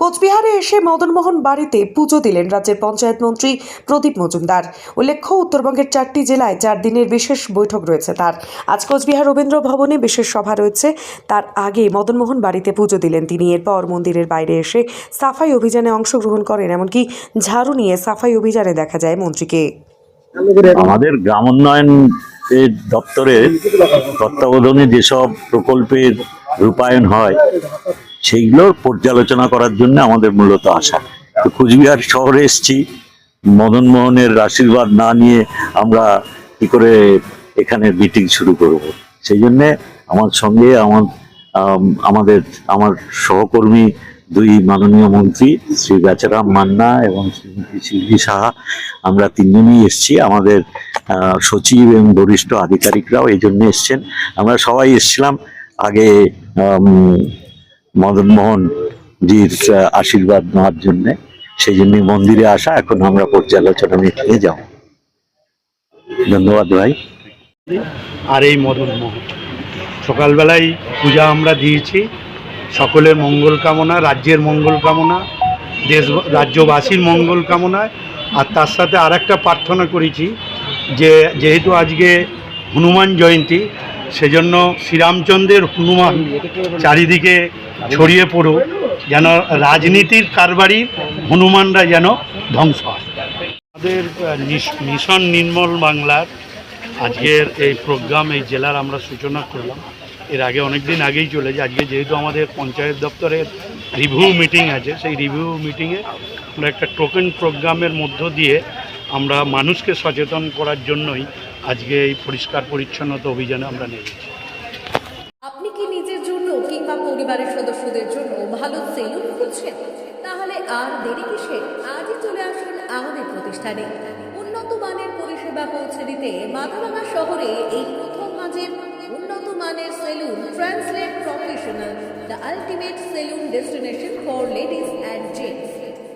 কোচবিহারে এসে মদনমোহন বাড়িতে পুজো দিলেন রাজ্যের পঞ্চায়েত মন্ত্রী প্রদীপ মজুমদার। উল্লেখ্য, উত্তরবঙ্গের চারটি জেলায় চার দিনের বিশেষ বৈঠক রয়েছে তার। আজ কোচবিহার রবীন্দ্র ভবনে বিশেষ সভা রয়েছে। তার আগে মদনমোহন বাড়িতে পুজো দিলেন তিনি। এরপর মন্দিরের বাইরে এসে সাফাই অভিযানে অংশগ্রহণ করেন, এমনকি ঝাড়ু নিয়ে সাফাই অভিযানে দেখা যায় মন্ত্রীকে। আমাদের গ্রামোন্নয়ন এর দপ্তরের তত্ত্বাবধানে যেসব প্রকল্পের রূপায়ণ হয় সেইগুলোর পর্যালোচনা করার জন্য আমাদের মূলত আসা তো কুচবিহার শহরে এসেছি, মদন মোহনের আশীর্বাদ না নিয়ে আমরা কি করে এখানে মিটিং শুরু করব। সেই জন্যে আমার সঙ্গে আমার আমাদের, আমার সহকর্মী দুই মাননীয় মন্ত্রী, শ্রী বেচারাম মান্না এবং শ্রীমতী শিল্পী সাহা, আমরা তিনজনই এসেছি। আমাদের সচিব এবং বরিষ্ঠ আধিকারিকরাও এই জন্য এসছেন। আমরা সবাই এসছিলাম আগে উম, মদন মোহন জির আশীর্বাদ নেওয়ার জন্যে। সেই জন্য মন্দিরে আসা এখন আমরা পর্যালোচনা মিটিয়ে যাব। ধন্যবাদ ভাই। আর এই মদন মোহন সকালবেলায় পূজা আমরা দিয়েছি। সকলের মঙ্গল কামনা রাজ্যের মঙ্গল কামনা দেশ রাজ্যবাসীর মঙ্গল কামনায় আর তার সাথে আর একটা প্রার্থনা করেছি যে যেহেতু আজকে হনুমান জয়ন্তী সেজন্য শ্রীরামচন্দ্রের হনুমান চারিদিকে ছড়িয়ে পড়ুক, যেন রাজনীতির কারবারি হনুমানরা যেন ধ্বংস হয়। আমাদের মিশন নির্মল বাংলার আজকের এই প্রোগ্রাম, এই জেলার আমরা সূচনা করলাম। এর আগে অনেক দিন আগেই চলেছে আজকে যেহেতু আমাদের পঞ্চায়েত দপ্তরের রিভিউ মিটিং আছে, সেই রিভিউ মিটিংয়ে আমরা একটা টোকেন প্রোগ্রামের মধ্য দিয়ে আমরা মানুষকে সচেতন করার জন্যই আজকে এই পরিষ্কার পরিচ্ছন্নতা অভিযানে আমরা নেমেছি। আপনি কি নিজের জন্য কিংবা পরিবারের সদস্যদের জন্য ভালো সেলুন খুঁজছেন? তাহলে আর দেরি কিসে আজই চলে আসুন আমাদের প্রতিষ্ঠানে। উন্নত মানের পরিষেবা পৌঁছে দিতে মাথাভাঙা শহরে এই প্রথম মাঝের উন্নত মানের salon translate professional, the ultimate salon destination for ladies and gents.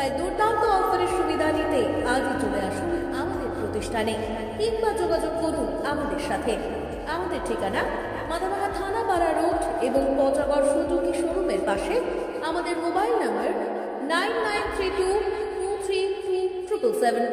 তাই দুর্দান্ত অফারের সুবিধা নিতে আজই চলে আসুন আমাদের প্রতিষ্ঠানে কিংবা যোগাযোগ করুন আমাদের সাথে। আমাদের ঠিকানা মাদাবাহা থানাপাড়া রোড এবং পচাগড় সুযোগী শোরুমের পাশে আমাদের mobile number nine nine three two two three three triple seven.